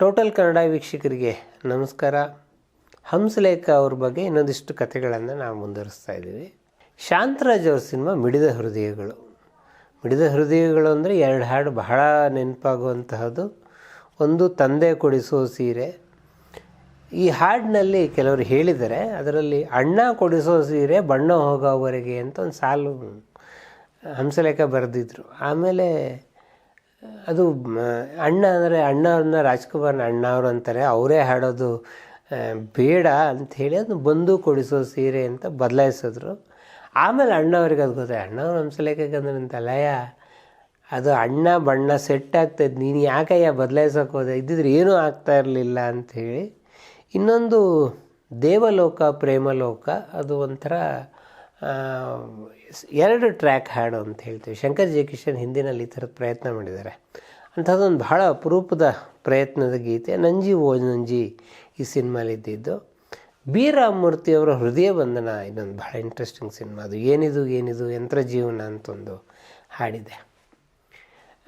Total Kannada ವೀಕ್ಷಕರಿಗೆ ನಮಸ್ಕಾರ. ಹಂಸಲೇಖ ಅವ್ರ ಬಗ್ಗೆ ಇನ್ನೊಂದಿಷ್ಟು ಕಥೆಗಳನ್ನು ನಾವು ಮುಂದುವರಿಸ್ತಾ ಇದ್ದೀವಿ. ಶಾಂತರಾಜ್ ಅವ್ರ ಸಿನಿಮಾ ಮಿಡಿದ ಹೃದಯಗಳು. ಮಿಡಿದ ಹೃದಯಗಳು ಅಂದರೆ ಎರಡು ಹಾಡು ಬಹಳ ನೆನಪಾಗುವಂತಹದ್ದು. ಒಂದು ತಂದೆ ಕೊಡಿಸೋ ಸೀರೆ. ಈ ಹಾಡಿನಲ್ಲಿ ಕೆಲವರು ಹೇಳಿದ್ದಾರೆ ಅದರಲ್ಲಿ ಅಣ್ಣ ಕೊಡಿಸೋ ಸೀರೆ, ಬಣ್ಣ ಹೋಗೋವರೆಗೆ ಅಂತ ಒಂದು ಸಾಲು ಹಂಸಲೇಖ ಬರೆದಿದ್ದರು ಆಮೇಲೆ ಅದು ಅಣ್ಣ ಅಂದರೆ ಅಣ್ಣ ಅವ್ರನ್ನ ರಾಜ್ಕುಮಾರ್ನ ಅಣ್ಣ ಅಂತಾರೆ. ಅವರೇ ಹಾಡೋದು ಬೇಡ ಅಂಥೇಳಿ ಅದು ಬಂದು ಕೊಡಿಸೋ ಸೀರೆ ಅಂತ ಬದಲಾಯಿಸಿದ್ರು. ಆಮೇಲೆ ಅಣ್ಣವ್ರಿಗೆ ಅದು ಗೊತ್ತಾಯ್ತು ಅಣ್ಣ ಅವ್ರು ಅಂತ ಲಯ ಅದು ಅಣ್ಣ ಬಣ್ಣ ಸೆಟ್ ಆಗ್ತಾಯಿದ್ದು ನೀನು ಯಾಕಯ್ಯ ಬದಲಾಯಿಸೋಕೆ ಹೋದೆ? ಇದ್ದಿದ್ರೆ ಏನೂ ಆಗ್ತಾ ಇರಲಿಲ್ಲ ಅಂಥೇಳಿ ಇನ್ನೊಂದು ದೇವಲೋಕ, ಪ್ರೇಮಲೋಕ, ಅದು ಒಂಥರ ಎರಡು ಟ್ರ್ಯಾಕ್ ಹಾಡು ಅಂತ ಹೇಳ್ತೀವಿ. ಶಂಕರ್ ಜಯಕಿಶನ್ ಹಿಂದಿನಲ್ಲಿ ಈ ಥರದ ಪ್ರಯತ್ನ ಮಾಡಿದ್ದಾರೆ. ಅಂಥದ್ದೊಂದು ಬಹಳ ಅಪರೂಪದ ಪ್ರಯತ್ನದ ಗೀತೆ. ನಂಜಿ ಓ ನಂಜಿ ಈ ಸಿನಿಮಾಲಿ ಇದ್ದಿದ್ದು. ಬಿ ರಾಮಮೂರ್ತಿ ಅವರ ಹೃದಯ ಬಂಧನ ಇನ್ನೊಂದು ಬಹಳ ಇಂಟ್ರೆಸ್ಟಿಂಗ್ ಸಿನಿಮಾ ಅದು. ಏನಿದು ಏನಿದು ಯಂತ್ರ ಜೀವನ ಅಂತೊಂದು ಹಾಡಿದೆ.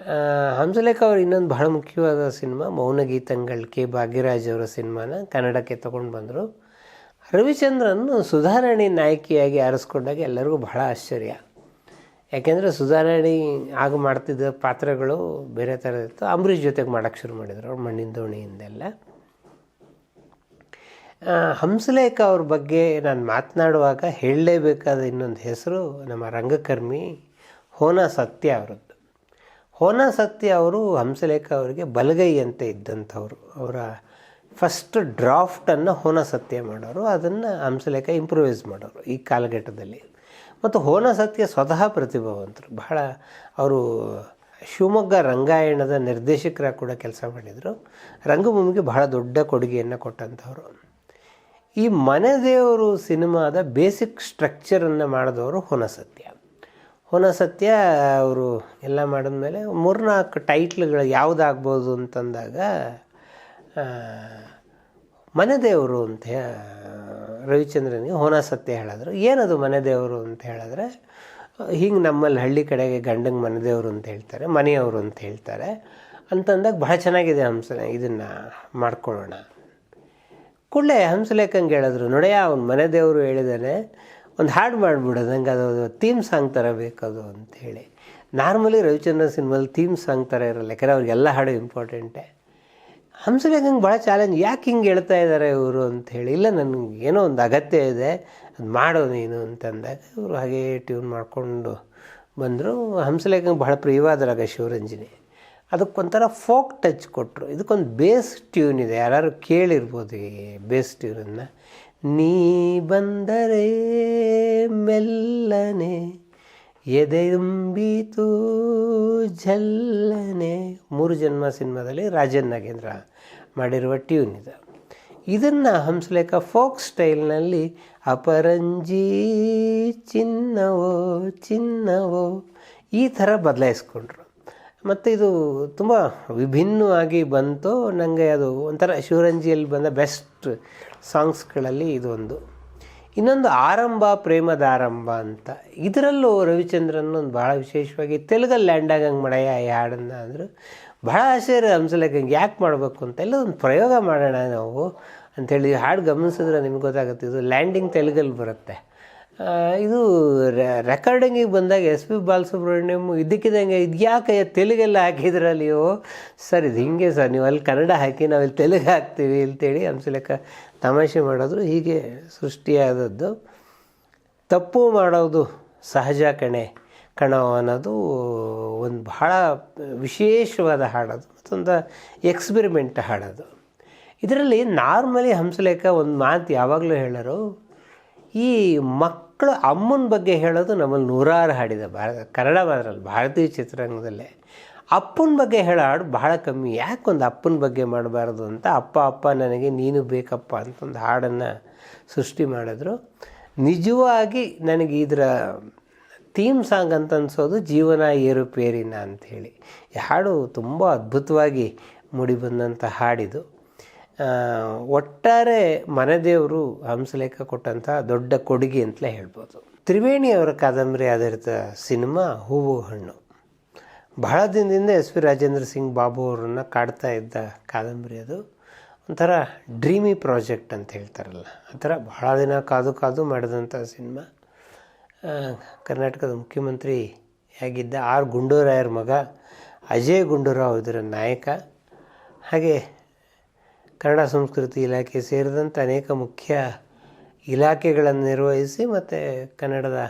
ಆ, ಹಂಸಲೇಖ ಅವರು ಇನ್ನೊಂದು ಬಹಳ ಮುಖ್ಯವಾದ ಸಿನಿಮಾ ಮೌನ ಗೀತಂಗಳ್ ಕೆ ಭಾಗ್ಯರಾಜ್ ಅವರ ಸಿನಿಮಾನ ಕನ್ನಡಕ್ಕೆ ತಗೊಂಡು ಬಂದರು. ರವಿಚಂದ್ರನ್ ಸುಧಾರಾಣಿ ನಾಯಕಿಯಾಗಿ ಆರಿಸ್ಕೊಂಡಾಗ ಎಲ್ಲರಿಗೂ ಬಹಳ ಆಶ್ಚರ್ಯ. ಯಾಕೆಂದರೆ ಸುಧಾರಾಣಿ ಆಗ ಮಾಡ್ತಿದ್ದ ಪಾತ್ರಗಳು ಬೇರೆ ಥರ ಇತ್ತು. ಅಂಬರೀಷ್ ಜೊತೆಗೆ ಮಾಡೋಕ್ಕೆ ಶುರು ಮಾಡಿದರು ಅವ್ರು ಮಣ್ಣಿನ ದೋಣಿಯಿಂದೆಲ್ಲ. ಹಂಸಲೇಖ ಅವ್ರ ಬಗ್ಗೆ ನಾನು ಮಾತನಾಡುವಾಗ ಹೇಳಲೇಬೇಕಾದ ಇನ್ನೊಂದು ಹೆಸರು ನಮ್ಮ ರಂಗಕರ್ಮಿ ಹೋನ ಸತ್ಯ ಅವರದ್ದು. ಹೋನ ಸತ್ಯ ಅವರು ಹಂಸಲೇಖ ಅವರಿಗೆ ಬಲಗೈ ಅಂತ ಇದ್ದಂಥವ್ರು. ಅವರ ಫಸ್ಟ್ ಡ್ರಾಫ್ಟನ್ನು ಹೋನ ಸತ್ಯ ಮಾಡೋರು, ಅದನ್ನು ಹಂಸಲೇಖ ಇಂಪ್ರೂವೈಸ್ ಮಾಡೋರು ಈ ಕಾಲಘಟ್ಟದಲ್ಲಿ. ಮತ್ತು ಹೋನಸತ್ಯ ಸ್ವತಃ ಪ್ರತಿಭಾವಂತರು. ಬಹಳ ಅವರು ಶಿವಮೊಗ್ಗ ರಂಗಾಯಣದ ನಿರ್ದೇಶಕರಾಗಿ ಕೂಡ ಕೆಲಸ ಮಾಡಿದರು. ರಂಗಭೂಮಿಗೆ ಬಹಳ ದೊಡ್ಡ ಕೊಡುಗೆಯನ್ನು ಕೊಟ್ಟಂಥವ್ರು. ಈ ಮನೆದೇವರು ಸಿನಿಮಾದ ಬೇಸಿಕ್ ಸ್ಟ್ರಕ್ಚರನ್ನು ಮಾಡಿದವರು ಹೊನಸತ್ಯ ಹೊನಸತ್ಯ ಅವರು ಎಲ್ಲ ಮಾಡಿದ್ಮೇಲೆ ಮೂರ್ನಾಲ್ಕು ಟೈಟ್ಲ್ಗಳು ಯಾವುದಾಗ್ಬೋದು ಅಂತಂದಾಗ ಆ, ಮನೆ ದೇವರು ಅಂತ ರವಿಚಂದ್ರನಿಗೆ ಹೋನ ಸತ್ಯ ಹೇಳಿದ್ರು. ಏನದು ಮನೆದೇವರು ಅಂತ ಹೇಳಿದ್ರೆ ಹಿಂಗೆ ನಮ್ಮಲ್ಲಿ ಹಳ್ಳಿ ಕಡೆಗೆ ಗಂಡಂಗೆ ಮನೆದೇವರು ಅಂತ ಹೇಳ್ತಾರೆ ಮನೆಯವರು ಅಂತ ಹೇಳ್ತಾರೆ. ಅಂತಂದಾಗ ಬಹಳ ಚೆನ್ನಾಗಿದೆ ಹಂಸನೆ ಇದನ್ನು ಮಾಡ್ಕೊಳ್ಳೋಣ. ಕೂಡಲೇ ಹಂಸಲೇಖಂಗೆ ಹೇಳಿದ್ರು ನೋಡೆಯ ಅವನು ಮನೆದೇವರು ಹೇಳಿದಾನೆ ಒಂದು ಹಾಡು ಮಾಡಿಬಿಡೋದು ನಂಗೆ ಅದು ಥೀಮ್ ಸಾಂಗ್ ಥರ ಬೇಕದು ಹೇಳಿ. ನಾರ್ಮಲಿ ರವಿಚಂದ್ರ ಸಿನಿಮಾದಲ್ಲಿ ಥೀಮ್ ಸಾಂಗ್ ಥರ ಇರಲ್ಲ ಯಾಕಂದರೆ ಅವ್ರಿಗೆಲ್ಲ ಹಾಡು ಇಂಪಾರ್ಟೆಂಟೇ. ಹಂಸಲೇಖಂಗೆ ಭಾಳ ಚಾಲೆಂಜ್ ಯಾಕೆ ಹಿಂಗೆ ಹೇಳ್ತಾ ಇದ್ದಾರೆ ಇವರು ಅಂಥೇಳಿ ಇಲ್ಲ, ನನಗೆ ಏನೋ ಒಂದು ಅಗತ್ಯ ಇದೆ. ಅದು ಮಾಡೋ ನೀನು ಅಂತಂದಾಗ ಇವರು ಹಾಗೆ ಟ್ಯೂನ್ ಮಾಡಿಕೊಂಡು ಬಂದರು. ಹಂಸಲೇಖಂಗೆ ಬಹಳ ಪ್ರಿಯವಾದರಾಗ ಶಿವರಂಜನಿ. ಅದಕ್ಕೊಂಥರ ಫೋಕ್ ಟಚ್ ಕೊಟ್ಟರು ಇದಕ್ಕೊಂದು ಬೇಸ್ ಟ್ಯೂನ್ ಇದೆ. ಯಾರು ಕೇಳಿರ್ಬೋದು ಈ ಬೇಸ್ ಟ್ಯೂನನ್ನು ನೀ ಬಂದರೆ ಮೆಲ್ಲನೆ ಎದೆಯುಂಬಿತು ಜಲ್ಲನೆ ಮೂರು ಜನ್ಮ ಸಿನಿಮಾದಲ್ಲಿ ರಾಜನ್ ನಾಗೇಂದ್ರ ಮಾಡಿರುವ ಟ್ಯೂನ್ ಇದು. ಇದನ್ನು ಹಂಸಲೇಖ ಫೋಕ್ ಸ್ಟೈಲ್ನಲ್ಲಿ ಅಪರಂಜಿ ಚಿನ್ನವೋ ಚಿನ್ನವೋ, ಈ ಥರ ಬದಲಾಯಿಸ್ಕೊಂಡ್ರು. ಮತ್ತು ಇದು ತುಂಬ ವಿಭಿನ್ನವಾಗಿ ಬಂತು ನನಗೆ ಅದು ಒಂಥರ ಶಿವರಂಜಿಯಲ್ಲಿ ಬಂದ ಬೆಸ್ಟ್ ಸಾಂಗ್ಸ್ಗಳಲ್ಲಿ ಇದೊಂದು. ಇನ್ನೊಂದು ಆರಂಭ, ಪ್ರೇಮದ ಆರಂಭ ಅಂತ. ಇದರಲ್ಲೂ ರವಿಚಂದ್ರನ್ ಒಂದು ಭಾಳ ವಿಶೇಷವಾಗಿ ತೆಲುಗಲ್ಲಿ ಲ್ಯಾಂಡ್ ಆಗಂಗೆ ಮಾಡಯ್ಯ ಈ ಹಾಡನ್ನು ಅಂದರು. ಭಾಳ ಆಶ್ಚರ್ಯ ಹಂಸಲೇಖಂಗೆ ಯಾಕೆ ಮಾಡಬೇಕು ಅಂತ ಎಲ್ಲ ಒಂದು ಪ್ರಯೋಗ ಮಾಡೋಣ ನಾವು ಅಂಥೇಳಿ ಹಾಡು ಗಮನಿಸಿದ್ರೆ ನಿಮ್ಗೆ ಗೊತ್ತಾಗುತ್ತೆ, ಇದು ಲ್ಯಾಂಡಿಂಗ್ ತೆಲುಗಲ್ಲಿ ಬರುತ್ತೆ. ಇದು ರೆಕಾರ್ಡಿಂಗಿಗೆ ಬಂದಾಗ ಎಸ್ ಪಿ ಬಾಲಸುಬ್ರಹ್ಮಣ್ಯಂ ಇದಕ್ಕಿದಂಗೆ ಇದು ಯಾಕೆ ತೆಲುಗೆಲ್ಲ ಓ ಸರ್ ಇದು ಹಿಂಗೆ ಸರ್ ನೀವು ಅಲ್ಲಿ ಕನ್ನಡ ಹಾಕಿ ನಾವು ಇಲ್ಲಿ ತೆಲುಗು ಹಾಕ್ತೀವಿ ಅಂತೇಳಿ ಹಂಸಲೇಖ ತಮಾಷೆ ಮಾಡೋದು ಹೀಗೆ ಸೃಷ್ಟಿಯಾದದ್ದು. ತಪ್ಪು ಮಾಡೋದು ಸಹಜ ಕಣೆ ಕಣೋ ಅನ್ನೋದು ಒಂದು ಬಹಳ ವಿಶೇಷವಾದ ಹಾಡೋದು, ಮತ್ತೊಂದು ಎಕ್ಸ್ಪೆರಿಮೆಂಟ್ ಹಾಡೋದು. ಇದರಲ್ಲಿ ನಾರ್ಮಲಿ ಹಂಸಲೇಖ ಒಂದು ಮಾತು ಯಾವಾಗಲೂ ಹೇಳೋರು, ಈ ಮಕ್ಕಳು ಅಮ್ಮನ ಬಗ್ಗೆ ಹೇಳೋದು ನಮ್ಮಲ್ಲಿ ನೂರಾರು ಹಾಡಿದೆ. ಭಾರತ ಕನ್ನಡ ಮಾತ್ರ ಭಾರತೀಯ ಚಿತ್ರರಂಗದಲ್ಲೇ. ಅಪ್ಪನ ಬಗ್ಗೆ ಹೇಳೋ ಹಾಡು ಬಹಳ ಕಮ್ಮಿ. ಯಾಕೊಂದು ಅಪ್ಪನ ಬಗ್ಗೆ ಮಾಡಬಾರ್ದು ಅಂತ ಅಪ್ಪ ಅಪ್ಪ ನನಗೆ ನೀನು ಬೇಕಪ್ಪ ಅಂತ ಒಂದು ಹಾಡನ್ನು ಸೃಷ್ಟಿ ಮಾಡಿದ್ರು. ನಿಜವಾಗಿ ನನಗೆ ಇದರ ಥೀಮ್ ಸಾಂಗ್ ಅಂತ ಅನ್ಸೋದು ಜೀವನ ಏರುಪೇರಿನ ಅಂಥೇಳಿ ಈ ಹಾಡು ತುಂಬ ಅದ್ಭುತವಾಗಿ ಮೂಡಿಬಂದಂಥ ಹಾಡಿದು. ಒಟ್ಟಾರೆ ಮನೆದೇವರು ಹಂಸಲೇಖ ಕೊಟ್ಟಂಥ ದೊಡ್ಡ ಕೊಡುಗೆ ಅಂತಲೇ ಹೇಳ್ಬೋದು. ತ್ರಿವೇಣಿ ಅವರ ಕಾದಂಬರಿ ಆಧಾರಿತ ಸಿನಿಮಾ ಹೂವು ಹಣ್ಣು. ಬಹಳ ದಿನದಿಂದ ಎಸ್ ವಿ ರಾಜೇಂದ್ರ ಸಿಂಗ್ ಬಾಬು ಅವರನ್ನು ಕಾಡ್ತಾ ಇದ್ದ ಕಾದಂಬರಿ ಅದು. ಒಂಥರ ಡ್ರೀಮಿ ಪ್ರಾಜೆಕ್ಟ್ ಅಂತ ಹೇಳ್ತಾರಲ್ಲ, ಆ ಥರ ಬಹಳ ದಿನ ಕಾದು ಕಾದು ಮಾಡಿದಂಥ ಸಿನಿಮಾ. ಕರ್ನಾಟಕದ ಮುಖ್ಯಮಂತ್ರಿ ಆಗಿದ್ದ ಆರ್ ಗುಂಡೂರಾಯರ ಮಗ ಅಜಯ್ ಗುಂಡೂರಾವ್ ಇದರ ನಾಯಕ. ಹಾಗೆ ಕನ್ನಡ ಸಂಸ್ಕೃತಿ ಇಲಾಖೆ ಸೇರಿದಂಥ ಅನೇಕ ಮುಖ್ಯ ಇಲಾಖೆಗಳನ್ನು ನಿರ್ವಹಿಸಿ ಮತ್ತು ಕನ್ನಡದ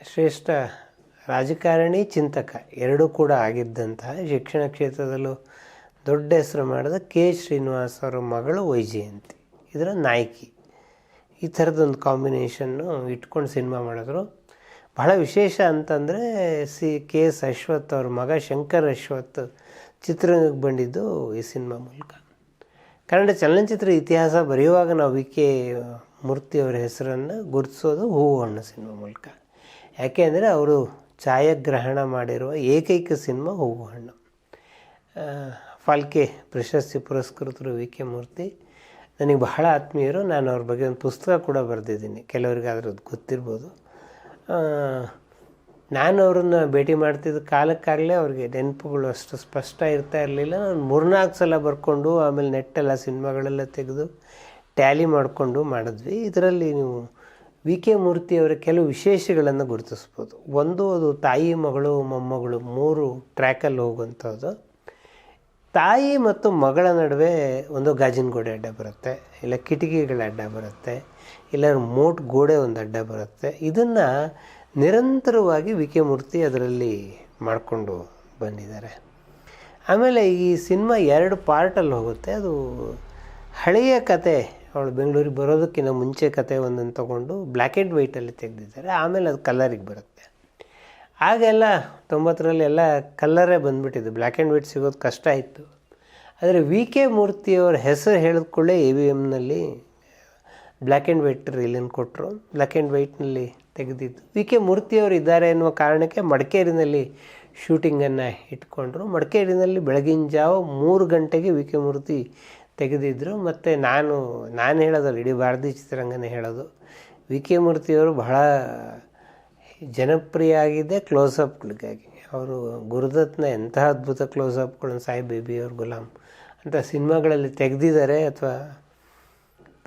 ಶ್ರೇಷ್ಠ ರಾಜಕಾರಣಿ, ಚಿಂತಕ ಎರಡೂ ಕೂಡ ಆಗಿದ್ದಂತಹ ಶಿಕ್ಷಣ ಕ್ಷೇತ್ರದಲ್ಲೂ ದೊಡ್ಡ ಹೆಸರು ಮಾಡಿದ ಕೆ. ಶ್ರೀನಿವಾಸ್ ಅವರ ಮಗಳು ವೈಜಯಂತಿ, ಇದರ ನಾಯಕಿ. ಈ ಥರದೊಂದು ಕಾಂಬಿನೇಷನ್ನು ಇಟ್ಕೊಂಡು ಸಿನಿಮಾ ಮಾಡಿದ್ರು. ಬಹಳ ವಿಶೇಷ ಅಂತಂದರೆ ಸಿ, ಕೆ ಎಸ್ ಅಶ್ವಥ್ ಅವ್ರ ಮಗ ಶಂಕರ್ ಅಶ್ವಥ್ ಚಿತ್ರರಂಗಕ್ಕೆ ಬಂದಿದ್ದು ಈ ಸಿನಿಮಾ ಮೂಲಕ. ಕನ್ನಡ ಚಲನಚಿತ್ರ ಇತಿಹಾಸ ಬರೆಯುವಾಗ ನಾವು ವಿ. ಕೆ. ಮೂರ್ತಿಯವರ ಹೆಸರನ್ನು ಗುರುತಿಸೋದು ಹೂವು ಹಣ್ಣು ಸಿನಿಮಾ ಮೂಲಕ. ಯಾಕೆ ಅಂದರೆ ಅವರು ಛಾಯಾಗ್ರಹಣ ಮಾಡಿರುವ ಏಕೈಕ ಸಿನಿಮಾ ಹೂವು ಹಣ್ಣು ಫಾಲ್ಕೆ ಪ್ರಶಸ್ತಿ ಪುರಸ್ಕೃತರು ವಿ. ಕೆ. ಮೂರ್ತಿ. ನನಗೆ ಬಹಳ ಆತ್ಮೀಯರು. ನಾನು ಅವ್ರ ಬಗ್ಗೆ ಒಂದು ಪುಸ್ತಕ ಕೂಡ ಬರೆದಿದ್ದೀನಿ. ಕೆಲವರಿಗೆ ಅದು ಗೊತ್ತಿರ್ಬೋದು. ನಾನು ಅವ್ರನ್ನ ಭೇಟಿ ಮಾಡ್ತಿದ್ದ ಕಾಲಕ್ಕಾಗಲೇ ಅವ್ರಿಗೆ ನೆನಪುಗಳು ಅಷ್ಟು ಸ್ಪಷ್ಟ ಇರ್ತಾ ಇರಲಿಲ್ಲ. ನಾನು ಮೂರ್ನಾಲ್ಕು ಸಲ ಬರ್ಕೊಂಡು ಆಮೇಲೆ ನೆಟ್ಟೆಲ್ಲ ಸಿನಿಮಾಗಳೆಲ್ಲ ತೆಗೆದು ಟ್ಯಾಲಿ ಮಾಡಿಕೊಂಡು ಮಾಡಿದ್ವಿ. ಇದರಲ್ಲಿ ನೀವು ವಿ ಕೆ ಮೂರ್ತಿಯವರ ಕೆಲವು ವಿಶೇಷಗಳನ್ನು ಗುರುತಿಸ್ಬೋದು. ಒಂದು ಅದು ತಾಯಿ ಮಗಳು, ಮೊಮ್ಮಗಳು ಮೂರು ಟ್ರ್ಯಾಕಲ್ಲಿ ಹೋಗುವಂಥದ್ದು. ತಾಯಿ ಮತ್ತು ಮಗಳ ನಡುವೆ ಒಂದು ಗಾಜಿನ ಗೋಡೆ ಅಡ್ಡ ಬರುತ್ತೆ, ಇಲ್ಲ ಕಿಟಕಿಗಳ ಅಡ್ಡ ಬರುತ್ತೆ, ಇಲ್ಲ ಮೋಟ್ ಗೋಡೆ ಒಂದು ಅಡ್ಡ ಬರುತ್ತೆ. ಇದನ್ನು ನಿರಂತರವಾಗಿ ವಿ ಕೆ ಮೂರ್ತಿ ಅದರಲ್ಲಿ ಮಾಡಿಕೊಂಡು ಬಂದಿದ್ದಾರೆ. ಆಮೇಲೆ ಈ ಸಿನಿಮಾ ಎರಡು ಪಾರ್ಟಲ್ಲಿ ಹೋಗುತ್ತೆ. ಅದು ಹಳೆಯ ಕತೆ, ಅವಳು ಬೆಂಗಳೂರಿಗೆ ಬರೋದಕ್ಕಿಂತ ಮುಂಚೆ ಕತೆ ಒಂದನ್ನು ತೊಗೊಂಡು ಬ್ಲ್ಯಾಕ್ ಆ್ಯಂಡ್ ವೈಟಲ್ಲಿ ತೆಗೆದಿದ್ದಾರೆ. ಆಮೇಲೆ ಅದು ಕಲರಿಗೆ ಬರುತ್ತೆ. ಆಗೆಲ್ಲ ತೊಂಬತ್ತರಲ್ಲಿ ಎಲ್ಲ ಕಲ್ಲರೇ ಬಂದುಬಿಟ್ಟಿದ್ದು. ಬ್ಲ್ಯಾಕ್ ಆ್ಯಂಡ್ ವೈಟ್ ಸಿಗೋದು ಕಷ್ಟ ಇತ್ತು. ಆದರೆ ವಿ ಕೆ ಮೂರ್ತಿಯವರ ಹೆಸರು ಕೂಡಲೇ ಎ ವಿ ಎಮ್ನಲ್ಲಿ ಬ್ಲ್ಯಾಕ್ ಆ್ಯಂಡ್ ವೈಟ್ ರೀಲನ್ನು ಕೊಟ್ಟರು ಬ್ಲ್ಯಾಕ್ ಆ್ಯಂಡ್ ವೈಟ್ನಲ್ಲಿ ತೆಗೆದಿದ್ದು. ವಿ ಕೆ ಮೂರ್ತಿಯವರು ಇದ್ದಾರೆ ಎನ್ನುವ ಕಾರಣಕ್ಕೆ ಮಡಿಕೇರಿನಲ್ಲಿ ಶೂಟಿಂಗನ್ನು ಇಟ್ಕೊಂಡ್ರು. ಮಡಿಕೇರಿನಲ್ಲಿ ಬೆಳಗಿನ ಜಾವ ಮೂರು ಗಂಟೆಗೆ ವಿ ಕೆ ಮೂರ್ತಿ ತೆಗೆದಿದ್ದರು ಮತ್ತು ನಾನು ನಾನು ಹೇಳೋದಲ್ಲ, ಇಡೀ ಭಾರತೀಯ ಚಿತ್ರರಂಗನೇ ಹೇಳೋದು. ವಿ ಕೆ ಮೂರ್ತಿಯವರು ಬಹಳ ಜನಪ್ರಿಯ ಆಗಿದೆ ಕ್ಲೋಸಪ್ಗಳಿಗಾಗಿ ಅವರು ಗುರುದತ್ನ ಎಂತಹ ಅದ್ಭುತ ಕ್ಲೋಸಪ್ಗಳನ್ನು ಸಾಯಿ ಬೇಬಿ ಅವ್ರ ಗುಲಾಮ್ ಅಂತ ಸಿನಿಮಾಗಳಲ್ಲಿ ತೆಗೆದಿದ್ದಾರೆ ಅಥವಾ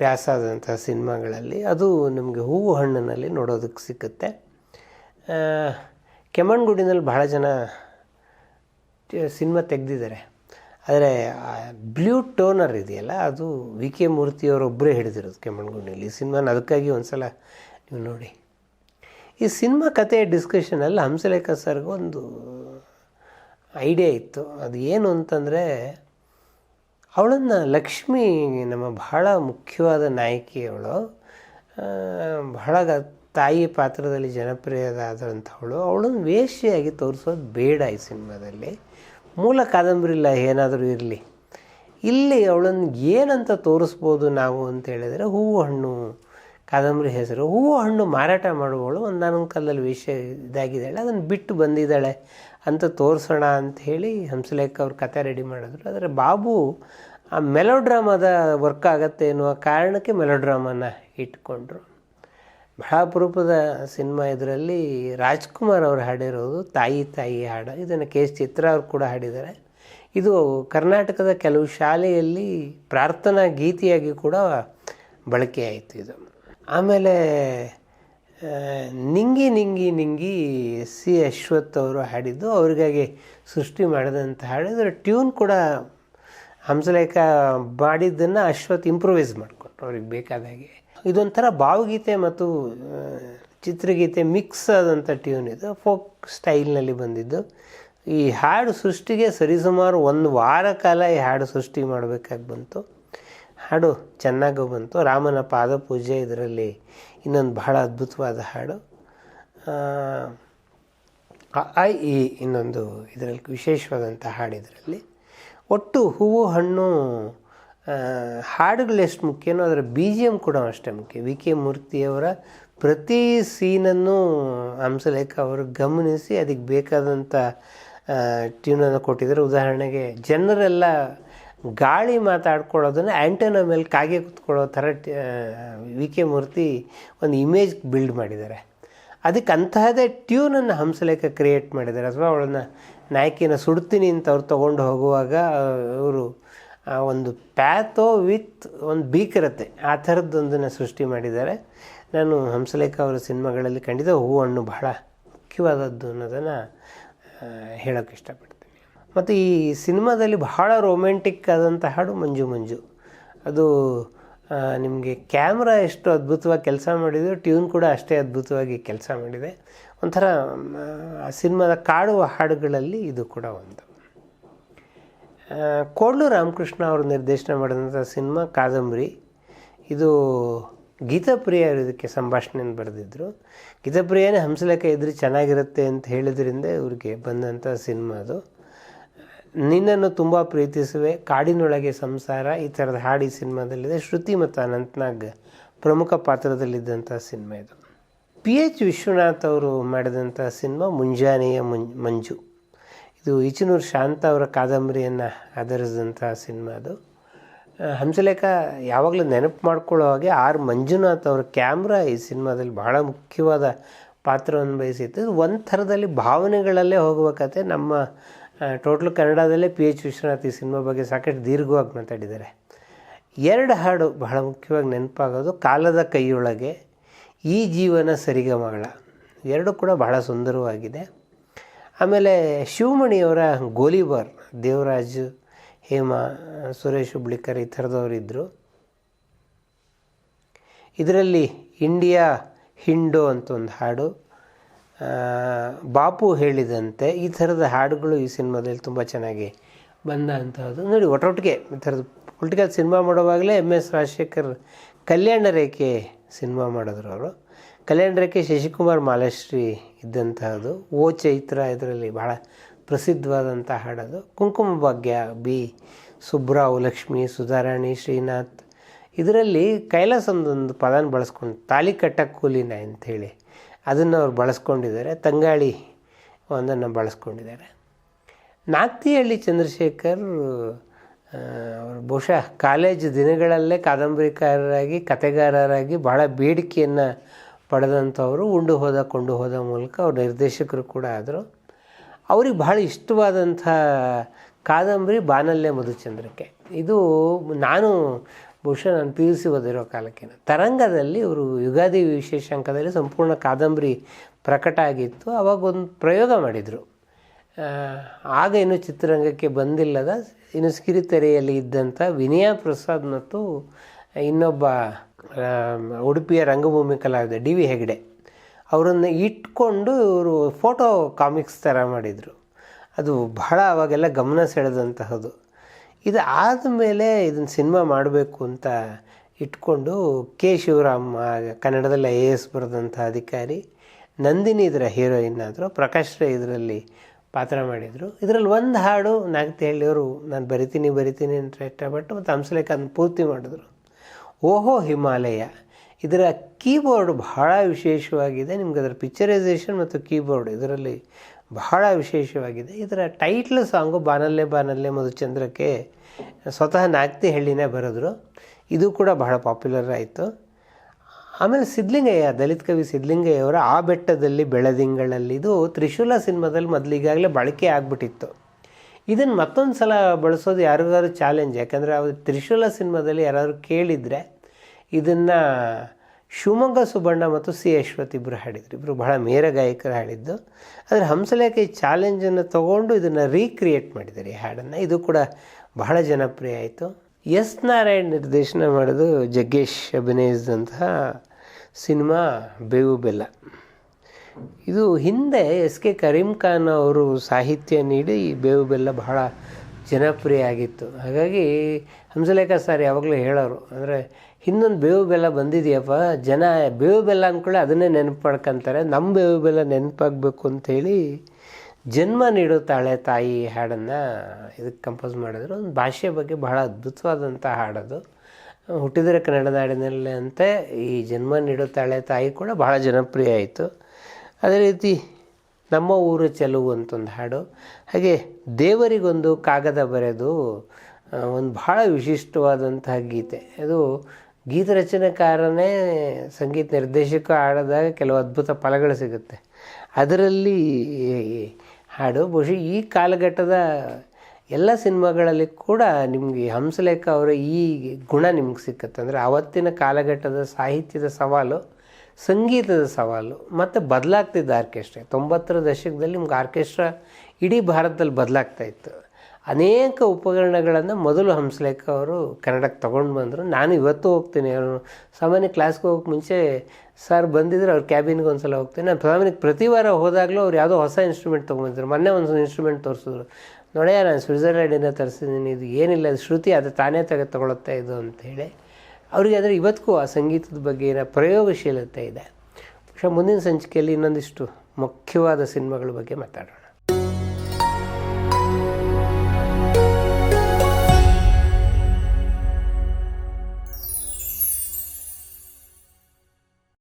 ಪ್ಯಾಸಾದಂಥ ಸಿನಿಮಾಗಳಲ್ಲಿ ಅದು ನಮಗೆ ಹೂವು ಹಣ್ಣಿನಲ್ಲಿ ನೋಡೋದಕ್ಕೆ ಸಿಕ್ಕುತ್ತೆ. ಕೆಮಣ್ಗುಡಿನಲ್ಲಿ ಬಹಳ ಜನ ಸಿನಿಮಾ ತೆಗೆದಿದ್ದಾರೆ. ಆದರೆ ಬ್ಲೂ ಟೋನರ್ ಇದೆಯಲ್ಲ, ಅದು ವಿ ಕೆ ಮೂರ್ತಿಯವರೊಬ್ಬರೇ ಹಿಡಿದಿರೋದು ಕೆಮ್ಮಣ್ಣುಗುಡಿಯಲ್ಲಿ ಈ ಸಿನಿಮಾನ ಅದಕ್ಕಾಗಿ ಒಂದು ಸಲ ನೀವು ನೋಡಿ. ಈ ಸಿನಿಮಾ ಕಥೆಯ ಡಿಸ್ಕಷನಲ್ಲಿ ಹಂಸಲೇಖ ಸರ್ಗೆ ಒಂದು ಐಡಿಯಾ ಇತ್ತು. ಅದು ಏನು ಅಂತಂದರೆ ಅವಳನ್ನು ಲಕ್ಷ್ಮಿ ನಮ್ಮ ಬಹಳ ಮುಖ್ಯವಾದ ನಾಯಕಿ ಅವಳು ಬಹಳ ತಾಯಿ ಪಾತ್ರದಲ್ಲಿ ಜನಪ್ರಿಯದಾದಂಥವಳು ಅವಳನ್ನು ವೇಷಿಯಾಗಿ ತೋರಿಸೋದು ಬೇಡ ಈ ಸಿನಿಮಾದಲ್ಲಿ. ಮೂಲ ಕಾದಂಬರಿ ಇಲ್ಲ, ಏನಾದರೂ ಇರಲಿ. ಇಲ್ಲಿ ಅವಳನ್ನು ಏನಂತ ತೋರಿಸ್ಬೋದು ನಾವು ಅಂತ ಹೇಳಿದರೆ, ಹೂವು ಹಣ್ಣು, ಕಾದಂಬರಿ ಹೆಸರು, ಹೂವು ಹಣ್ಣು ಮಾರಾಟ ಮಾಡುವವಳು. ಒಂದು ನಾನೊಂದು ಕಾಲದಲ್ಲಿ ವಿಷಯ ಇದಾಗಿದ್ದಾಳೆ, ಅದನ್ನು ಬಿಟ್ಟು ಬಂದಿದ್ದಾಳೆ. ಅಂತ ತೋರಿಸೋಣ ಅಂತ ಹೇಳಿ ಹಂಸಲೇಖ ಅವ್ರ ಕತೆ ರೆಡಿ ಮಾಡಿದ್ರು. ಆದರೆ ಬಾಬು ಆ ಮೆಲೋಡ್ರಾಮಾದ ವರ್ಕ್ ಆಗತ್ತೆ ಎನ್ನುವ ಕಾರಣಕ್ಕೆ ಮೆಲೋಡ್ರಾಮನ ಇಟ್ಕೊಂಡ್ರು. ಬಹಳ ಅಪರೂಪದ ಸಿನಿಮಾ ಇದರಲ್ಲಿ ರಾಜ್ಕುಮಾರ್ ಅವರು ಹಾಡಿರೋದು ತಾಯಿ ತಾಯಿ ಹಾಡು. ಇದನ್ನು ಕೆ ಎಸ್ ಚಿತ್ರ ಅವರು ಕೂಡ ಹಾಡಿದ್ದಾರೆ. ಇದು ಕರ್ನಾಟಕದ ಕೆಲವು ಶಾಲೆಯಲ್ಲಿ ಪ್ರಾರ್ಥನಾ ಗೀತೆಯಾಗಿ ಕೂಡ ಬಳಕೆಯಾಯಿತು ಇದು. ಆಮೇಲೆ ನಿಂಗಿ ನಿಂಗಿ ನಿಂಗಿ ಸಿ ಅಶ್ವಥ್ ಅವರು ಹಾಡಿದ್ದು, ಅವ್ರಿಗಾಗಿ ಸೃಷ್ಟಿ ಮಾಡಿದಂಥ ಹಾಡು. ಇದರ ಟ್ಯೂನ್ ಕೂಡ ಹಂಸಲೇಖ ಮಾಡಿದ್ದನ್ನು ಅಶ್ವಥ್ ಇಂಪ್ರೂವೈಸ್ ಮಾಡಿಕೊಟ್ರು ಅವ್ರಿಗೆ ಬೇಕಾದ ಹಾಗೆ. ಇದೊಂಥರ ಭಾವಗೀತೆ ಮತ್ತು ಚಿತ್ರಗೀತೆ ಮಿಕ್ಸ್ ಆದಂಥ ಟ್ಯೂನ್ ಇದು. ಫೋಕ್ ಸ್ಟೈಲ್ನಲ್ಲಿ ಬಂದಿದ್ದು. ಈ ಹಾಡು ಸೃಷ್ಟಿಗೆ ಸರಿಸುಮಾರು ಒಂದು ವಾರ ಕಾಲ ಈ ಹಾಡು ಸೃಷ್ಟಿ ಮಾಡಬೇಕಾಗಿ ಬಂತು. ಹಾಡು ಚೆನ್ನಾಗೂ ಬಂತು. ರಾಮನ ಪಾದ ಪೂಜೆ ಇದರಲ್ಲಿ ಇನ್ನೊಂದು ಬಹಳ ಅದ್ಭುತವಾದ ಹಾಡು. ಆ, ಈ ಇನ್ನೊಂದು ಇದರಲ್ಲಿ ವಿಶೇಷವಾದಂಥ ಹಾಡು ಇದರಲ್ಲಿ. ಒಟ್ಟು ಹೂವು ಹಣ್ಣು ಹಾಡುಗಳು ಎಷ್ಟು ಮುಖ್ಯನೋ ಅದರ ಬಿ ಜಿ ಎಂ ಕೂಡ ಅಷ್ಟೇ ಮುಖ್ಯ. ವಿ. ಕೆ. ಮೂರ್ತಿಯವರ ಪ್ರತಿ ಸೀನನ್ನು ಹಂಸಲೇಖ ಅವರು ಗಮನಿಸಿ ಅದಕ್ಕೆ ಬೇಕಾದಂಥ ಟ್ಯೂನನ್ನು ಕೊಟ್ಟಿದ್ದಾರೆ. ಉದಾಹರಣೆಗೆ ಜನರೆಲ್ಲ ಗಾಳಿ ಮಾತಾಡ್ಕೊಳ್ಳೋದನ್ನು ಆ್ಯಂಟನ ಮೇಲೆ ಕಾಗೆ ಕುತ್ಕೊಳ್ಳೋ ಥರ ವಿ ಕೆ ಮೂರ್ತಿ ಒಂದು ಇಮೇಜ್ ಬಿಲ್ಡ್ ಮಾಡಿದ್ದಾರೆ. ಅದಕ್ಕೆ ಅಂತಹದೇ ಟ್ಯೂನನ್ನು ಹಂಸಲೇಖ ಕ್ರಿಯೇಟ್ ಮಾಡಿದ್ದಾರೆ. ಅಥವಾ ಅವಳನ್ನು ನಾಯಕಿನ ಸುಡ್ತೀನಿ ಅಂತ ಅವ್ರು ತೊಗೊಂಡು ಹೋಗುವಾಗ ಅವರು ಒಂದು ಪ್ಯಾಥೋ ವಿತ್ ಒಂದು ಭೀಕರತೆ, ಆ ಥರದ್ದೊಂದನ್ನು ಸೃಷ್ಟಿ ಮಾಡಿದ್ದಾರೆ. ನಾನು ಹಂಸಲೇಖ ಅವರ ಸಿನಿಮಾಗಳಲ್ಲಿ ಕಂಡಿದ್ದ ಹೂ ಹಣ್ಣು ಬಹಳ ಮುಖ್ಯವಾದದ್ದು ಅನ್ನೋದನ್ನು ಹೇಳೋಕ್ಕೆ ಇಷ್ಟಪಡ್ತೀನಿ. ಮತ್ತು ಈ ಸಿನಿಮಾದಲ್ಲಿ ಬಹಳ ರೊಮ್ಯಾಂಟಿಕ್ ಆದಂಥ ಹಾಡು ಮಂಜು ಮಂಜು. ಅದು ನಿಮಗೆ ಕ್ಯಾಮ್ರಾ ಎಷ್ಟು ಅದ್ಭುತವಾಗಿ ಕೆಲಸ ಮಾಡಿದೆ ಟ್ಯೂನ್ ಕೂಡ ಅಷ್ಟೇ ಅದ್ಭುತವಾಗಿ ಕೆಲಸ ಮಾಡಿದೆ. ಒಂಥರ ಆ ಸಿನಿಮಾದ ಕಾಡುವ ಹಾಡುಗಳಲ್ಲಿ ಇದು ಕೂಡ ಒಂದು. ಕೋಡ್ಲು ರಾಮಕೃಷ್ಣ ಅವರು ನಿರ್ದೇಶನ ಮಾಡಿದಂಥ ಸಿನಿಮಾ ಕಾದಂಬರಿ, ಇದು ಗೀತಾಪ್ರಿಯರು ಇದಕ್ಕೆ ಸಂಭಾಷಣೆಯನ್ನು ಬರೆದಿದ್ದರು ಗೀತಾಪ್ರಿಯನೇ ಹಂಸಲೇಖ ಇದ್ರೆ ಚೆನ್ನಾಗಿರುತ್ತೆ ಅಂತ ಹೇಳಿದ್ರಿಂದ ಇವ್ರಿಗೆ ಬಂದಂಥ ಸಿನಿಮಾ ಅದು. ನಿನ್ನನ್ನು ತುಂಬ ಪ್ರೀತಿಸುವೆ. ಕಾಡಿನೊಳಗೆ ಸಂಸಾರ, ಈ ಥರದ ಹಾಡಿ ಸಿನಿಮಾದಲ್ಲಿದೆ. ಶ್ರುತಿ ಮತ್ತು ಅನಂತ್ನಾಗ್ ಪ್ರಮುಖ ಪಾತ್ರದಲ್ಲಿದ್ದಂಥ ಸಿನಿಮಾ ಇದು. ಪಿ ಎಚ್ ವಿಶ್ವನಾಥ್ ಅವರು ಮಾಡಿದಂಥ ಸಿನಿಮಾ ಮುಂಜಾನೆಯ ಮಂಜು. ಇದು ಈಚನೂರು ಶಾಂತ ಅವರ ಕಾದಂಬರಿಯನ್ನು ಆಧರಿಸಿದಂಥ ಸಿನಿಮಾ ಅದು. ಹಂಸಲೇಖ, ಯಾವಾಗಲೂ ನೆನಪು ಮಾಡ್ಕೊಳ್ಳೋ ಹಾಗೆ ಆರ್ ಮಂಜುನಾಥ್ ಅವರ ಕ್ಯಾಮ್ರಾ ಈ ಸಿನಿಮಾದಲ್ಲಿ ಬಹಳ ಮುಖ್ಯವಾದ ಪಾತ್ರವನ್ನು ವಹಿಸಿತ್ತು. ಒಂದು ಥರದಲ್ಲಿ ಭಾವನೆಗಳಲ್ಲೇ ಹೋಗುವ ಕತೆ. ನಮ್ಮ ಟೋಟ್ಲ್ ಕನ್ನಡದಲ್ಲೇ ಪಿ ಎಚ್ ವಿಶ್ವನಾಥ್ ಈ ಸಿನಿಮಾ ಬಗ್ಗೆ ಸಾಕಷ್ಟು ದೀರ್ಘವಾಗಿ ಮಾತಾಡಿದ್ದಾರೆ. ಎರಡು ಹಾಡು ಬಹಳ ಮುಖ್ಯವಾಗಿ ನೆನಪಾಗೋದು ಕಾಲದ ಕೈಯೊಳಗೆ ಈ ಜೀವನ ಸರಿಗಮಗಳ. ಎರಡು ಕೂಡ ಬಹಳ ಸುಂದರವಾಗಿದೆ. ಆಮೇಲೆ ಶಿವಮಣಿಯವರ ಗೋಲಿಬಾರ್, ದೇವರಾಜ್, ಹೇಮ, ಸುರೇಶ್ ಹುಬ್ಳಿಕರ್ ಈ ಥರದವರಿದ್ದರು ಇದರಲ್ಲಿ ಇಂಡಿಯಾ ಹಿಂಡೋ ಅಂತ ಒಂದು ಹಾಡು ಬಾಪು ಹೇಳಿದಂತೆ ಈ ಥರದ ಹಾಡುಗಳು ಈ ಸಿನಿಮಾದಲ್ಲಿ ತುಂಬ ಚೆನ್ನಾಗಿ ಬಂದ ನೋಡಿ ಒಟ್ಟೊಟ್ಟಿಗೆ ಈ ಥರದ್ದು political cinema ಮಾಡುವಾಗಲೇ M S Rajashekar Kalyana Rekhe cinema ಮಾಡಿದ್ರು ಅವರು. ಕಲ್ಯಾಣ ರೇಖೆ ಶಶಿಕುಮಾರ್ ಮಾಲಾಶ್ರೀ ಇದ್ದಂತಹದ್ದು. ಓ ಚೈತ್ರ ಇದರಲ್ಲಿ ಭಾಳ ಪ್ರಸಿದ್ಧವಾದಂಥ ಹಾಡೋದು. ಕುಂಕುಮ ಭಾಗ್ಯ, ಬಿ ಸುಬ್ರಾವ್, ಲಕ್ಷ್ಮಿ, ಸುಧಾರಾಣಿ, ಶ್ರೀನಾಥ್. ಇದರಲ್ಲಿ ಕೈಲಾಸಂದೊಂದು ಪದನ ಬಳಸ್ಕೊಂಡು ತಾಲಿ ಕಟ್ಟ ಕೂಲಿನ ಅಂಥೇಳಿ ಅದನ್ನು ಅವ್ರು ಬಳಸ್ಕೊಂಡಿದ್ದಾರೆ. ತಂಗಾಳಿ ಒಂದನ್ನು ಬಳಸ್ಕೊಂಡಿದ್ದಾರೆ. ನಾಗ್ತಿಹಳ್ಳಿ ಚಂದ್ರಶೇಖರ್ ಅವರು ಬಹುಶಃ ಕಾಲೇಜ್ ದಿನಗಳಲ್ಲೇ ಕಾದಂಬರಿಕಾರರಾಗಿ ಕತೆಗಾರರಾಗಿ ಬಹಳ ಬೇಡಿಕೆಯನ್ನು ಪಡೆದಂಥವರು ಉಂಡು ಹೋದ, ಕೊಂಡು ಹೋದ ಮೂಲಕ ಅವ್ರ ನಿರ್ದೇಶಕರು ಕೂಡ ಆದರು. ಅವ್ರಿಗೆ ಬಹಳ ಇಷ್ಟವಾದಂಥ ಕಾದಂಬರಿ ಬಾನಲ್ಯ ಮಧುಚಂದ್ರಕ್ಕೆ. ಇದು ನಾನು ಬಹುಶಃ ನಾನು ಪಿ ಯು ಸಿ ಓದಿರೋ ಕಾಲಕ್ಕೆ ತರಂಗದಲ್ಲಿ ಇವರು ಯುಗಾದಿ ವಿಶೇಷಾಂಕದಲ್ಲಿ ಸಂಪೂರ್ಣ ಕಾದಂಬರಿ ಪ್ರಕಟ ಆಗಿತ್ತು. ಅವಾಗ ಒಂದು ಪ್ರಯೋಗ ಮಾಡಿದರು. ಆಗ ಇನ್ನು ಚಿತ್ರರಂಗಕ್ಕೆ ಬಂದಿಲ್ಲದ, ಇನ್ನು ಸ್ಕಿರಿತೆರೆಯಲ್ಲಿ ಇದ್ದಂಥ ವಿನಯ ಪ್ರಸಾದ್ ಮತ್ತು ಇನ್ನೊಬ್ಬ ಉಡುಪಿಯ ರಂಗಭೂಮಿ ಕಲಾವಿದ ಡಿ ವಿ ಹೆಗ್ಡೆ. ಅವರನ್ನು ಇಟ್ಕೊಂಡು ಇವರು ಫೋಟೋ ಕಾಮಿಕ್ಸ್ ಥರ ಮಾಡಿದರು. ಅದು ಬಹಳ ಅವಾಗೆಲ್ಲ ಗಮನ ಸೆಳೆದಂತಹದ್ದು. ಇದು ಆದಮೇಲೆ ಇದನ್ನು ಸಿನಿಮಾ ಮಾಡಬೇಕು ಅಂತ ಇಟ್ಕೊಂಡು ಕೆ ಶಿವರಾಮ್ ಕನ್ನಡದಲ್ಲಿ ಐ ಎ ಎಸ್ ಬರೆದಂಥ ಅಧಿಕಾರಿ, ನಂದಿನಿ ಇದರ ಹೀರೋಯಿನ್ ಆದರು, ಪ್ರಕಾಶ್ ರೈ ಇದರಲ್ಲಿ ಪಾತ್ರ ಮಾಡಿದರು. ಇದರಲ್ಲಿ ಒಂದು ಹಾಡು ನಾಗತಿಹಳ್ಳಿಯವರು ನಾನು ಬರಿತೀನಿ ಬರಿತೀನಿ ಅಂತ ಇಷ್ಟಪಟ್ಟು ಮತ್ತು ಹಂಸಲೇಖ ಅದನ್ನು ಪೂರ್ತಿ ಮಾಡಿದ್ರು. ಓಹೋ ಹಿಮಾಲಯ, ಇದರ ಕೀಬೋರ್ಡ್ ಬಹಳ ವಿಶೇಷವಾಗಿದೆ. ನಿಮ್ಗೆ ಅದರ ಪಿಕ್ಚರೈಸೇಷನ್ ಮತ್ತು ಕೀಬೋರ್ಡ್ ಇದರಲ್ಲಿ ಬಹಳ ವಿಶೇಷವಾಗಿದೆ. ಇದರ ಟೈಟ್ಲ್ ಸಾಂಗು ಬಾನಲ್ಲೆ ಬಾನಲ್ಲೇ ಮಧುಚಂದ್ರಕ್ಕೆ ಸ್ವತಃ ನಾಗ್ತಿ ಹಳ್ಳಿನೇ ಬರೆದ್ರು. ಇದು ಕೂಡ ಬಹಳ ಪಾಪ್ಯುಲರ್ ಆಯಿತು. ಆಮೇಲೆ ಸಿದ್ಲಿಂಗಯ್ಯ ದಲಿತ ಕವಿ ಸಿದ್ಲಿಂಗಯ್ಯವರ ಆ ಬೆಟ್ಟದಲ್ಲಿ ಬೆಳದಿಂಗಳಲ್ಲಿ ಇದು ತ್ರಿಶೂಲ ಸಿನಿಮಾದಲ್ಲಿ ಮೊದಲು ಈಗಾಗಲೇ ಬಳಕೆ ಆಗಿಬಿಟ್ಟಿತ್ತು. ಇದನ್ನು ಮತ್ತೊಂದು ಸಲ ಬಳಸೋದು ಯಾರಿಗಾದ್ರೂ ಚಾಲೆಂಜ್ ಯಾಕಂದರೆ ಅವ್ರು ತ್ರಿಶೂಲ ಸಿನಿಮಾದಲ್ಲಿ ಯಾರಾದರೂ ಕೇಳಿದರೆ ಇದನ್ನು ಶಿವಮೊಗ್ಗ ಸುಬಣ್ಣ ಮತ್ತು ಸಿ ಅಶ್ವಥ್ ಇಬ್ಬರು ಹಾಡಿದ್ರು. ಇಬ್ಬರು ಬಹಳ ಮೇರ ಗಾಯಕರು ಹಾಡಿದ್ದು. ಆದರೆ ಹಂಸಲೇಖೆ ಈ ಚಾಲೆಂಜನ್ನು ತಗೊಂಡು ಇದನ್ನು ರೀಕ್ರಿಯೇಟ್ ಮಾಡಿದ್ದಾರೆ ಈ ಹಾಡನ್ನು. ಇದು ಕೂಡ ಬಹಳ ಜನಪ್ರಿಯ ಆಯಿತು. ಎಸ್ ನಾರಾಯಣ್ ನಿರ್ದೇಶನ ಮಾಡೋದು ಜಗ್ಗೇಶ್ ಅಭಿನಯಿಸಿದಂತಹ ಸಿನಿಮಾ ಬೇವು ಬೆಲ್ಲ. ಇದು ಹಿಂದೆ ಎಸ್ ಕೆ ಕರೀಂ ಖಾನ್ ಅವರು ಸಾಹಿತ್ಯ ನೀಡಿ ಬೇವು ಬೆಲ್ಲ ಬಹಳ ಜನಪ್ರಿಯ ಆಗಿತ್ತು. ಹಾಗಾಗಿ ಹಂಸಲೇಖ ಸರ್ ಯಾವಾಗಲೂ ಹೇಳೋರು. ಅಂದರೆ ಹಿಂದೊಂದು ಬೇವು ಬೆಲ್ಲ ಬಂದಿದೆಯಪ್ಪ? ಜನ ಬೇವು ಬೆಲ್ಲ ಅಂದ್ಕೊಳ್ಳಿ ಅದನ್ನೇ ನೆನಪು ಮಾಡ್ಕೊತಾರೆ ನಮ್ಮ ಬೇವು ಬೆಲ್ಲ ನೆನಪಾಗಬೇಕು ಅಂಥೇಳಿ ಜನ್ಮ ನೀಡುತ್ತಾಳೆ ತಾಯಿ ಹಾಡನ್ನು ಇದಕ್ಕೆ ಕಂಪೋಸ್ ಮಾಡಿದ್ರು. ಒಂದು ಭಾಷೆ ಬಗ್ಗೆ ಬಹಳ ಅದ್ಭುತವಾದಂಥ ಹಾಡದು. ಹುಟ್ಟಿದರೆ ಕನ್ನಡ ನಾಡಿನಲ್ಲಿ ಅಂತೆ ಈ ಜನ್ಮ ನೀಡುತ್ತಾಳೆ ತಾಯಿ ಕೂಡ ಬಹಳ ಜನಪ್ರಿಯ ಆಯಿತು. ಅದೇ ರೀತಿ ನಮ್ಮ ಊರು ಚೆಲುವು ಅಂತ ಒಂದು ಹಾಡು. ಹಾಗೆ ದೇವರಿಗೊಂದು ಕಾಗದ ಬರೆದು ಒಂದು ಭಾಳ ವಿಶಿಷ್ಟವಾದಂತಹ ಗೀತೆ. ಅದು ಗೀತ ರಚನೆಕಾರನೇ ಸಂಗೀತ ನಿರ್ದೇಶಕ ಹಾಡಿದಾಗ ಕೆಲವು ಅದ್ಭುತ ಫಲಗಳು ಸಿಗುತ್ತೆ. ಅದರಲ್ಲಿ ಹಾಡು ಬಹುಶಃ ಈ ಕಾಲಘಟ್ಟದ ಎಲ್ಲ ಸಿನಿಮಾಗಳಲ್ಲಿ ಕೂಡ ನಿಮಗೆ ಹಂಸಲೇಖ ಅವರ ಈ ಗುಣ ನಿಮ್ಗೆ ಸಿಕ್ಕತ್ತೆ. ಅಂದರೆ ಆವತ್ತಿನ ಕಾಲಘಟ್ಟದ ಸಾಹಿತ್ಯದ ಸವಾಲು, ಸಂಗೀತದ ಸವಾಲು, ಮತ್ತು ಬದಲಾಗ್ತಿದ್ದ ಆರ್ಕೆಸ್ಟ್ರಾ. ತೊಂಬತ್ತರ ದಶಕದಲ್ಲಿ ನಿಮ್ಗೆ ಆರ್ಕೆಸ್ಟ್ರಾ ಇಡೀ ಭಾರತದಲ್ಲಿ ಬದಲಾಗ್ತಾ ಇತ್ತು. ಅನೇಕ ಉಪಕರಣಗಳನ್ನು ಮೊದಲು ಹಂಸಲೇಖ ಅವರು ಕನ್ನಡಕ್ಕೆ ತೊಗೊಂಡು ಬಂದರು. ನಾನು ಇವತ್ತು ಹೋಗ್ತೀನಿ. ಅವರು ಸಾಮಾನ್ಯ ಕ್ಲಾಸ್ಗೆ ಹೋಗಕ್ಕೆ ಮುಂಚೆ ಸರ್ ಬಂದಿದ್ದರೆ ಅವ್ರ ಕ್ಯಾಬಿನ್ಗೆ ಒಂದು ಸಲ ಹೋಗ್ತೀನಿ. ನಾನು ಸಾಮಾನ್ಯ ಪ್ರತಿ ವಾರ ಹೋದಾಗಲೂ ಅವ್ರು ಯಾವುದೋ ಹೊಸ ಇನ್ಸ್ಟ್ರೂಮೆಂಟ್ ತೊಗೊಂಡಿದ್ರು ಮೊನ್ನೆ ಒಂದು ಇನ್ಸ್ಟ್ರೂಮೆಂಟ್ ತೋರಿಸಿದ್ರು. ನೋಡೇ ನಾನು ಸ್ವಿಟ್ಜರ್ಲ್ಯಾಂಡಿಂದ ತರಿಸಿದ್ದೀನಿ. ಇದು ಏನಿಲ್ಲ ಅದು ಶ್ರುತಿ, ಅದು ತಾನೇ ತೆಗೆ ತೊಗೊಳುತ್ತೆ ಇದು ಅಂತೇಳಿ ಅವ್ರಿಗೆ ಆದರೆ ಇವತ್ತಿಗೂ ಆ ಸಂಗೀತದ ಬಗ್ಗೆ ಏನೋ ಪ್ರಯೋಗಶೀಲತೆ ಇದೆ. ಪಕ್ಷ ಮುಂದಿನ ಸಂಚಿಕೆಯಲ್ಲಿ ಇನ್ನೊಂದಿಷ್ಟು ಮುಖ್ಯವಾದ ಸಿನಿಮಾಗಳ ಬಗ್ಗೆ ಮಾತಾಡೋಣ.